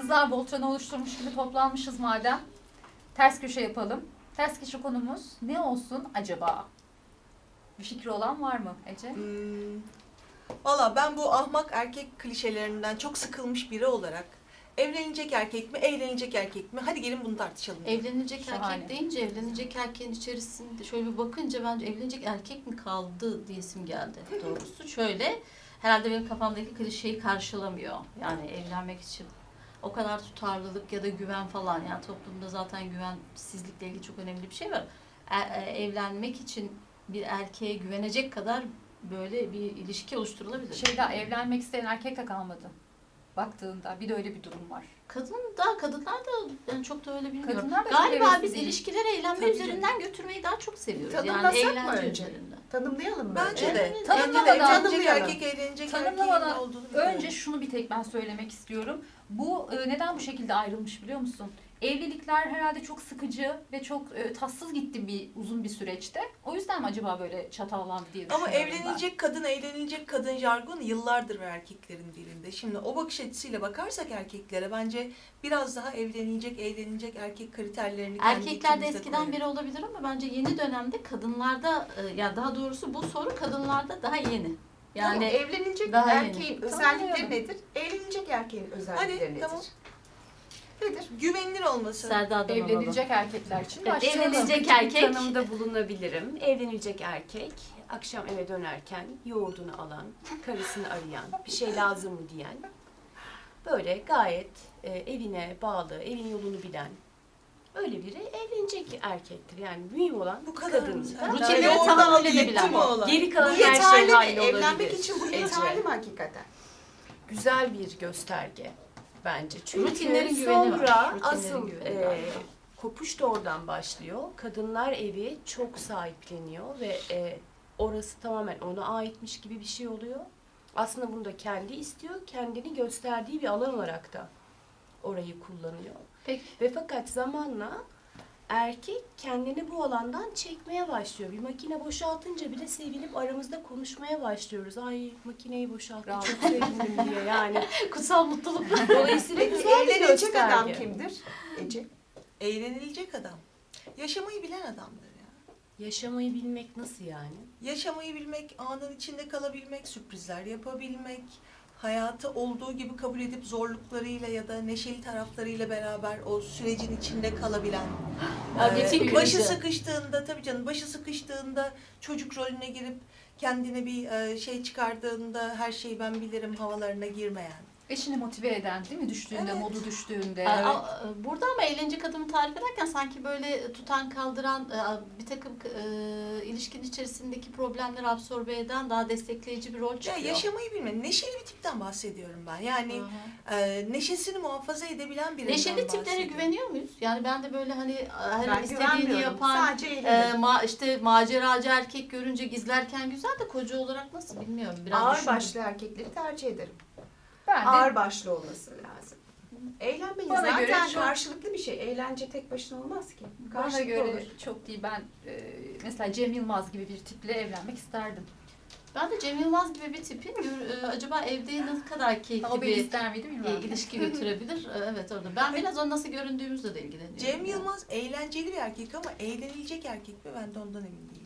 Kızlar Voltran'ı oluşturmuş gibi toplanmışız madem. Ters köşe yapalım. Ters köşe konumuz ne olsun acaba? Bir fikri olan var mı Ece? Hmm. Valla ben bu ahmak erkek klişelerinden çok sıkılmış biri olarak evlenecek erkek mi, eğlenecek erkek mi? Hadi gelin bunu tartışalım. Evlenecek Şahane. erkek deyince evlenecek erkeğin içerisinde şöyle bir bakınca bence evlenecek erkek mi kaldı diyesim geldi doğrusu. Şöyle herhalde benim kafamdaki klişeyi karşılamıyor. Yani evlenmek için o kadar tutarlılık ya da güven falan yani toplumda zaten güvensizlikle ilgili çok önemli bir şey var. E- e, evlenmek için bir erkeğe güvenecek kadar böyle bir ilişki oluşturulabilir. Şeyda evlenmek isteyen erkek de kalmadı. Baktığında bir de öyle bir durum var. Kadın da kadınlar da yani çok da öyle bilmiyorum. Kadınlar da Galiba biz değil. ilişkileri eğlenme Tabii üzerinden götürmeyi daha çok seviyoruz. Yani Tanımlasak mı eğlence önce? üzerinden. Tanımlayalım mı? Bence önce? de. Evet. Tanımlamadan- Tanımlayalım. erkek, eğlenecek Tanımlamadan olduğunu. Önce şunu bir tek ben söylemek istiyorum. Bu e, neden bu şekilde ayrılmış biliyor musun? Evlilikler herhalde çok sıkıcı ve çok e, tatsız gitti bir uzun bir süreçte. O yüzden mi acaba böyle çatallandı diye Ama düşünüyorum ben. evlenecek kadın, eğlenilecek kadın jargonu yıllardır ve erkeklerin dilinde. Şimdi o bakış açısıyla bakarsak erkeklere bence biraz daha evlenilecek, eğlenilecek erkek kriterlerini kendi Erkeklerde eskiden koyalım. biri olabilir ama bence yeni dönemde kadınlarda e, ya daha doğrusu bu soru kadınlarda daha yeni. Yani Yani evlenecek daha yeni. erkeğin Tanımlayalım. özellikleri nedir? Evlenecek erkeğin özellikleri Hadi, nedir? tamam. Nedir? Güvenilir olması. Serda'dan alalım. Evlenilecek erkekler için Evet, başlayalım. evlenecek Küçük erkek. Tanımda bulunabilirim. Evlenecek erkek, akşam eve dönerken yoğurdunu alan, karısını arayan, bir şey lazım mı diyen, böyle gayet e, evine bağlı, evin yolunu bilen, öyle biri evlenecek erkektir. Yani mühim olan Bu kadar kadın. Rutinleri edebilen. mi olan? Geri Bu kalan her şey yeterli mi? hallolabilir. Evlenmek için bu yeterli mi hakikaten? Güzel bir gösterge bence. Çünkü Rutinlerin güveni var. sonra Rutinlerin asıl güveni e, kopuş da oradan başlıyor. Kadınlar evi çok sahipleniyor ve e, orası tamamen ona aitmiş gibi bir şey oluyor. Aslında bunu da kendi istiyor. Kendini gösterdiği bir alan olarak da orayı kullanıyor. Peki. Ve fakat zamanla erkek kendini bu alandan çekmeye başlıyor. Bir makine boşaltınca bile sevinip aramızda konuşmaya başlıyoruz. Ay makineyi boşalttı çok sevindim diye yani. kutsal mutluluk. Dolayısıyla güzel bir evlenecek adam kimdir? Ece. Eğlenilecek adam. Yaşamayı bilen adamdır ya. Yaşamayı bilmek nasıl yani? Yaşamayı bilmek, anın içinde kalabilmek, sürprizler yapabilmek, hayatı olduğu gibi kabul edip zorluklarıyla ya da neşeli taraflarıyla beraber o sürecin içinde kalabilen. Ee, başı sıkıştığında tabii canım başı sıkıştığında çocuk rolüne girip kendine bir e, şey çıkardığında her şeyi ben bilirim havalarına girmeyen. Eşini motive eden değil mi? Düştüğünde, Evet. modu düştüğünde. Aa, aa, Burada ama eğlence kadını tarif ederken sanki böyle tutan kaldıran e, bir takım e, ilişkinin içerisindeki problemleri absorbe eden daha destekleyici bir rol Ya çıkıyor. yaşamayı bilme. Neşeli bir tipten bahsediyorum ben. Yani e, neşesini muhafaza edebilen birinden Neşeli tiplere bahsediyorum. güveniyor muyuz? Yani ben de böyle hani her Ben istediğini güvenmiyorum. yapan Sadece e, ma, işte maceracı erkek görünce gizlerken güzel de koca olarak nasıl bilmiyorum. Biraz Ağır düşündüm. başlı erkekleri tercih ederim. Ben de Ağır başlı olması lazım. Eğlenmeyi Bana zaten göre çok- karşılıklı bir şey. Eğlence tek başına olmaz ki. bana Karşılıklı göre olur. çok değil. Ben e, mesela Cem Yılmaz gibi bir tiple evlenmek isterdim. Ben de Cem Yılmaz gibi bir tipin e, acaba evde ne kadar keyifli O beni bir ister miydi e, bilmiyorum. ilişki götürebilir. E, Evet orada. Ben biraz onun nasıl göründüğümüzle de ilgileniyorum. Cem Yılmaz eğlenceli bir erkek ama eğlenilecek erkek mi ben de ondan emin değilim.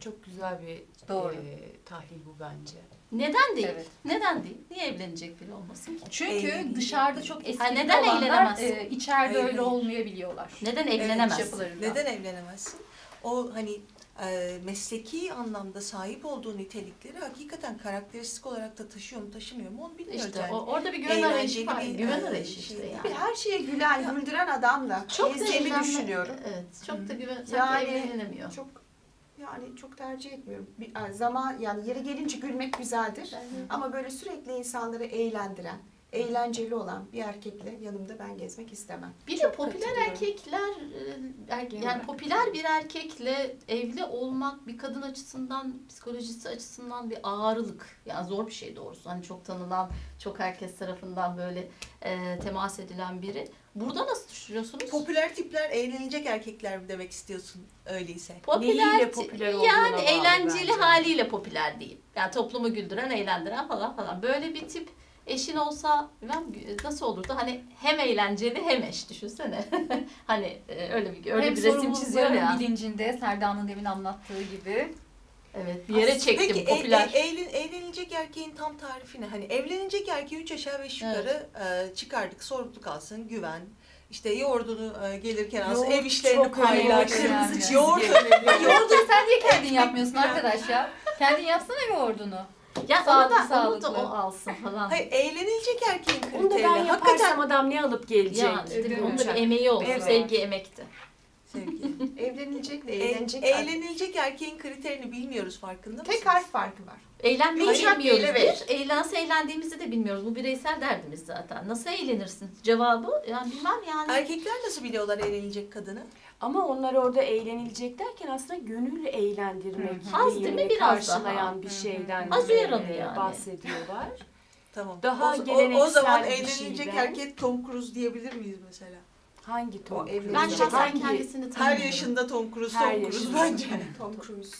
Çok güzel bir Doğru. e, tahlil bu bence. Neden değil? Evet. Neden değil? Niye evlenecek biri olmasın ki? Çünkü Eğlenecek. dışarıda çok eski Ha, neden olanlar eğlenemez? e, içeride Hayır, öyle hayır. olmayabiliyorlar. Neden evlenemez? yapılarında. Neden evlenemezsin? O hani e, mesleki anlamda sahip olduğu nitelikleri hakikaten karakteristik olarak da taşıyor mu taşımıyor mu onu bilmiyoruz İşte yani. o, orada bir güven Eğlenceli arayışı var. bir, güven e, arayışı şey işte. Bir yani. her şeye gülen, güldüren adamla Çok da gezdiğimi düşünüyorum. Evet. Çok da güven. Sanki Yani evlenilemiyor. Çok yani çok tercih etmiyorum. Bir zaman yani yeri gelince gülmek güzeldir. Ama böyle sürekli insanları eğlendiren, eğlenceli olan bir erkekle yanımda ben gezmek istemem. Bir de popüler erkekler e, er- Genel yani popüler bir erkekle evli olmak bir kadın açısından psikolojisi açısından bir ağırlık. Yani zor bir şey doğrusu. Hani çok tanınan, çok herkes tarafından böyle e, temas edilen biri. Burada nasıl düşünüyorsunuz? Popüler tipler eğlenilecek erkekler mi demek istiyorsun öyleyse? popüler, Neyiyle popüler yani eğlenceli bence. haliyle popüler diyeyim. Yani toplumu güldüren, eğlendiren falan falan. Böyle bir tip Eşin olsa bilmem nasıl olurdu? Hani hem eğlenceli hem eş düşünsene. hani e, öyle bir öyle Hem bir resim çiziyor ya. bilincinde Serda'nın demin anlattığı gibi. Evet bir yere çektim Peki e- popüler. e- eğlen- evlenilecek erkeğin tam tarifi ne? Hani evlenecek erkeği üç aşağı beş yukarı e, çıkardık. Sorumluluk alsın, güven. İşte yoğurdunu e, gelirken Yoğurt ev işlerini paylaş. kırmızı çizgi. Yoğurt Yoğurdu sen niye kendin yapmıyorsun arkadaş ya? Kendin yapsana yoğurdunu. Ya onu sağlıklı, da, onu da o alsın falan. Hayır, evlenilecek erkeğin Onu da kriteri. ben yaparsam Hakikaten adam ne alıp gelecek? yani değil mi? Onun da bir emeği olsun. Evet. Sevgi emekti. sevgi. Evlenilecekle E- eğlenecek eğlenilecek erkeğin kriterini bilmiyoruz farkında mısınız? tek harf farkı var. Eğlenmeyi Yumuşak bilmiyoruz ver. bir. Eğlense eğlendiğimizi de bilmiyoruz. Bu bireysel derdimiz zaten. Nasıl eğlenirsin? Cevabı yani bilmem yani. Erkekler nasıl biliyorlar evlenilecek kadını? Ama onlar orada eğlenilecek derken aslında gönül eğlendirmek. Az değil mi? Biraz karşılayan daha. bir şeyden Az e, uyarılı yani. bahsediyorlar. Tamam. Daha o, o, o geleneksel zaman bir evlenilecek şeyden. erkek Tom Cruise diyebilir miyiz mesela? Hangi Tom O Cruise? evlenecek ben şahsen Hangi- kendisini tanımıyorum. Her yaşında Tom Cruise, Her Tom Cruise yaşında. bence. Tom Cruise.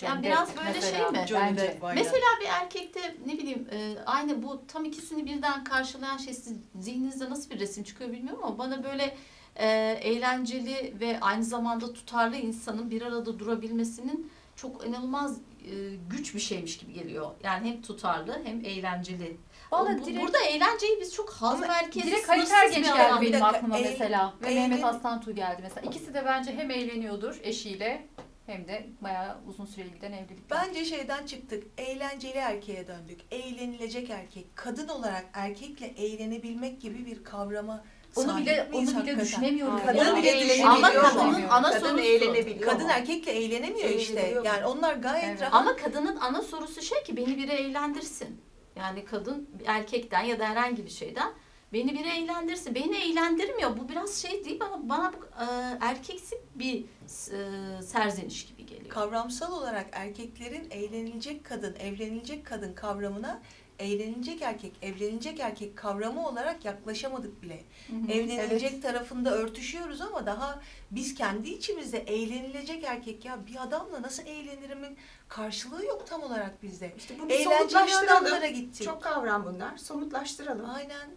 Yani biraz böyle mesela. şey mi? Johnny Bence. Depp aynen. Mesela bir erkekte ne bileyim e, aynı bu tam ikisini birden karşılayan şey sizin zihninizde nasıl bir resim çıkıyor bilmiyorum ama bana böyle e, eğlenceli ve aynı zamanda tutarlı insanın bir arada durabilmesinin çok inanılmaz e, güç bir şeymiş gibi geliyor. Yani hem tutarlı hem eğlenceli. Valla Bu- direkt, Burada eğlenceyi biz çok haz merkezi direkt sınırsız kaliter bir genç alan. geldi benim dakika, aklıma eğlen- mesela. Ve Mehmet Aslantuğ geldi mesela. İkisi de bence hem eğleniyordur eşiyle hem de bayağı uzun süreli giden evlilik. Bence şeyden çıktık. Eğlenceli erkeğe döndük. Eğlenilecek erkek. Kadın olarak erkekle eğlenebilmek gibi bir kavrama onu sahip bile onu miyiz bile hakikaten? düşünemiyoruz. Kadın ya. bile düşünemiyor Ama kadının ana Kadın sorusu. eğlenebiliyor Kadın mu? erkekle eğlenemiyor işte. Yani onlar gayet Evet. rahat. Ama kadının ana sorusu şey ki beni biri eğlendirsin. Yani kadın erkekten ya da herhangi bir şeyden beni biri eğlendirsin. Beni eğlendirmiyor. Bu biraz şey değil bana bana bu e, erkeksi bir e, serzeniş gibi geliyor. Kavramsal olarak erkeklerin eğlenilecek kadın, evlenilecek kadın kavramına eğlenilecek erkek, evlenilecek erkek kavramı olarak yaklaşamadık bile. Hı hı. Evlenilecek tarafında örtüşüyoruz ama daha biz kendi içimizde eğlenilecek erkek ya bir adamla nasıl eğlenirimin karşılığı yok tam olarak bizde. İşte bunu Eğlenceli adamlara gittik. Çok kavram bunlar. Somutlaştıralım. Aynen.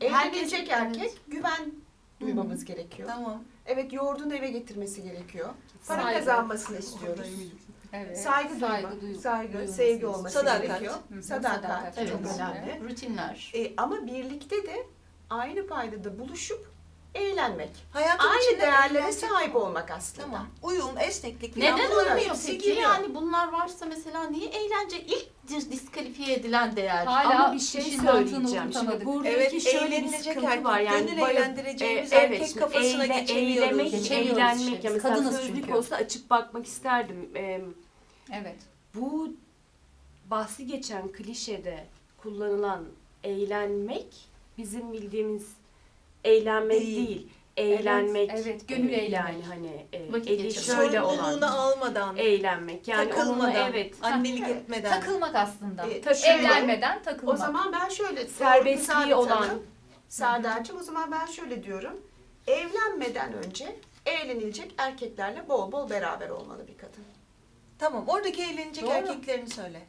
Evlenecek erkek güven duymamız gerekiyor. Tamam. Evet yoğurdunu eve getirmesi gerekiyor. Para kazanmasını istiyoruz. Evet. Saygı, Saygı duyma, duyu- saygı, sevgi olması Sadakat. gerekiyor. Hı hı, Sadakat, sadakat çok çok önemli. Rutinler. E, ama birlikte de aynı paydada buluşup eğlenmek. Hayatın Aynı içinde değerlere eğlence- sahip olmak aslında. Tamam. Uyum, esneklik. falan Neden bunların olmuyor hepsi peki? giriyor. Yani bunlar varsa mesela niye eğlence ilk dis- diskalifiye edilen değer? Hala Ama bir şey işin söyleyeceğim. Şimdi oturtamadık. buradaki Evet, şöyle bir eğlenilecek sıkıntı erkek, var. Yani gönül bayağı- eğlendireceğimiz E, erkek şimdi kafasına eğle- geçemiyoruz. Eğlenmek, Geçemiyoruz eğlenmek. işte. Ya mesela Kadınız sözlük çünkü. olsa açıp bakmak isterdim. Ee, Evet. bu bahsi geçen klişede kullanılan eğlenmek bizim bildiğimiz eğlenmek Değil. değil. Eğlenmek. Evet, evet, gönül e, eğlenmek. Yani hani e, Vakit eli şöyle olan almadan, eğlenmek. Yani takılmadan, onunla evet annelik Ha, etmeden. Takılmak aslında. E, Tabii. Evlenmeden O takılmak. zaman ben şöyle serbestliği olan Serdar'cığım o zaman ben şöyle diyorum. Evlenmeden önce evlenilecek erkeklerle bol bol beraber olmalı bir kadın. Tamam, oradaki eğlenecek Doğru. erkeklerini söyle.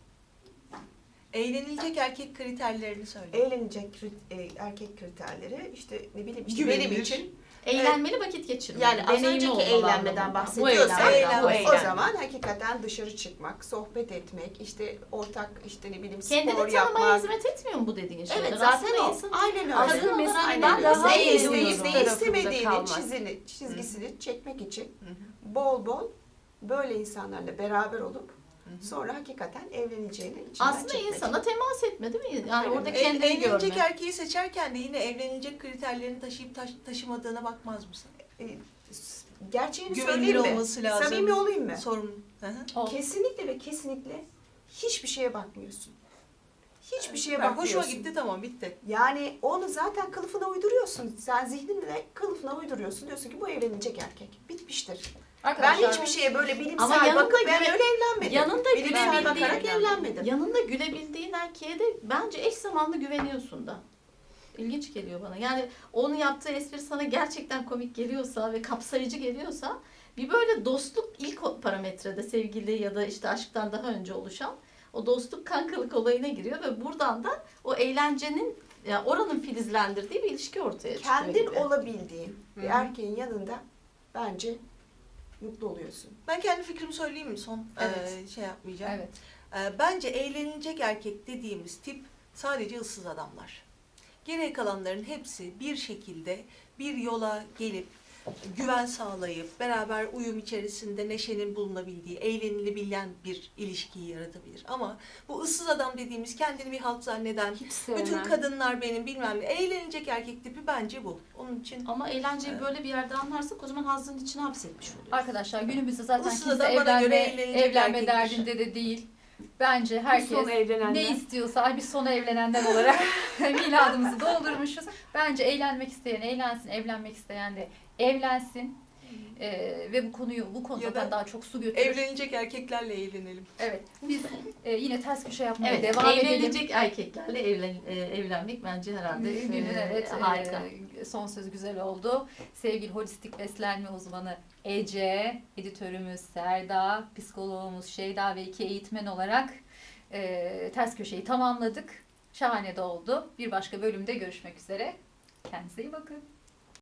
Eğlenilecek erkek kriterlerini söyle. Evlenecek kri- e, erkek kriterleri işte ne bileyim işte Güvenilir. benim için Eğlenmeli vakit geçirmeli. yani az Deneyimli önceki olmalı eğlenmeden anlamında. bahsediyorsak Bu eğlenme, o, eğlenme. zaman hakikaten dışarı çıkmak, sohbet etmek, işte ortak işte ne bileyim Kendini spor tanımaya yapmak. hizmet etmiyor mu bu dediğin şeyler? Evet zaten Aslında o. insan- Aynen öyle. Aslında Kadın mesela olarak ben daha ne eğleniyorum? isteyip ne istemediğini çizini, çizgisini çekmek için bol bol böyle insanlarla beraber olup. Sonra hakikaten evleneceğini içinden Aslında çekmek. insana temas etme değil mi? Yani Evet. orada Ev- kendini evlenecek görme. erkeği seçerken de yine evlenilecek kriterlerini taşıyıp taş- taşımadığına bakmaz mısın? E, s- gerçeğini Güvenilir söyleyeyim mi? olması lazım. Samimi olayım mı? Sorun. Hı hı. O. Kesinlikle ve kesinlikle hiçbir şeye bakmıyorsun. Hiçbir şeye Bak, bakmıyorsun. Hoşuma gitti tamam bitti. Yani onu zaten kılıfına uyduruyorsun. Sen zihninle kılıfına uyduruyorsun. Diyorsun ki bu evlenecek erkek. Bitmiştir. Ben Arkadaşlar hiçbir şeye böyle Ama bilimsel yanında bakıp ben öyle evlenmedim. Yanında bilimsel bakarak evlenmedim. yanında gülebildiğin erkeğe de bence eş zamanlı güveniyorsun da. İlginç geliyor bana. Yani onun yaptığı espri sana gerçekten komik geliyorsa ve kapsayıcı geliyorsa bir böyle dostluk ilk parametrede sevgili ya da işte aşktan daha önce oluşan o dostluk kankalık olayına giriyor ve buradan da o eğlencenin yani oranın filizlendirdiği bir ilişki ortaya çıkıyor. Kendin gibi. olabildiğin bir erkeğin yanında bence mutlu oluyorsun. Ben kendi fikrimi söyleyeyim mi son Evet. e, şey yapmayacağım. Evet. E, bence eğlenilecek erkek dediğimiz tip sadece ıssız adamlar. Geriye kalanların hepsi bir şekilde bir yola gelip güven sağlayıp beraber uyum içerisinde neşenin bulunabildiği, eğlenilebilen bir ilişkiyi yaratabilir. Ama bu ıssız adam dediğimiz kendini bir halk zanneden, bütün kadınlar benim bilmem ne, eğlenilecek erkek tipi bence bu. Onun için Ama eğlenceyi Evet. böyle bir yerde anlarsak o zaman hazının içine hapsetmiş oluyoruz. Arkadaşlar günümüzde zaten Isıda kimse da bana göre evlenme, evlenme erkekmiş. derdinde de değil. Bence herkes son evlenenler. ne istiyorsa ay biz sona evlenenden olarak miladımızı doldurmuşuz. Bence eğlenmek isteyen eğlensin, evlenmek isteyen de evlensin. Ee, ve bu konuyu bu konu Ya zaten da daha çok su götürür. evlenecek erkeklerle eğlenelim. Evet. Biz e, yine ters köşe yapmaya Evet, devam edelim. evlenecek erkeklerle evlen, e, evlenmek bence herhalde Günün e, evet harika. e, son söz güzel oldu. Sevgili holistik beslenme uzmanı Ece, editörümüz Serda, psikoloğumuz Şeyda ve iki eğitmen olarak e, ters köşeyi tamamladık. Şahane de oldu. Bir başka bölümde görüşmek üzere. Kendinize iyi bakın.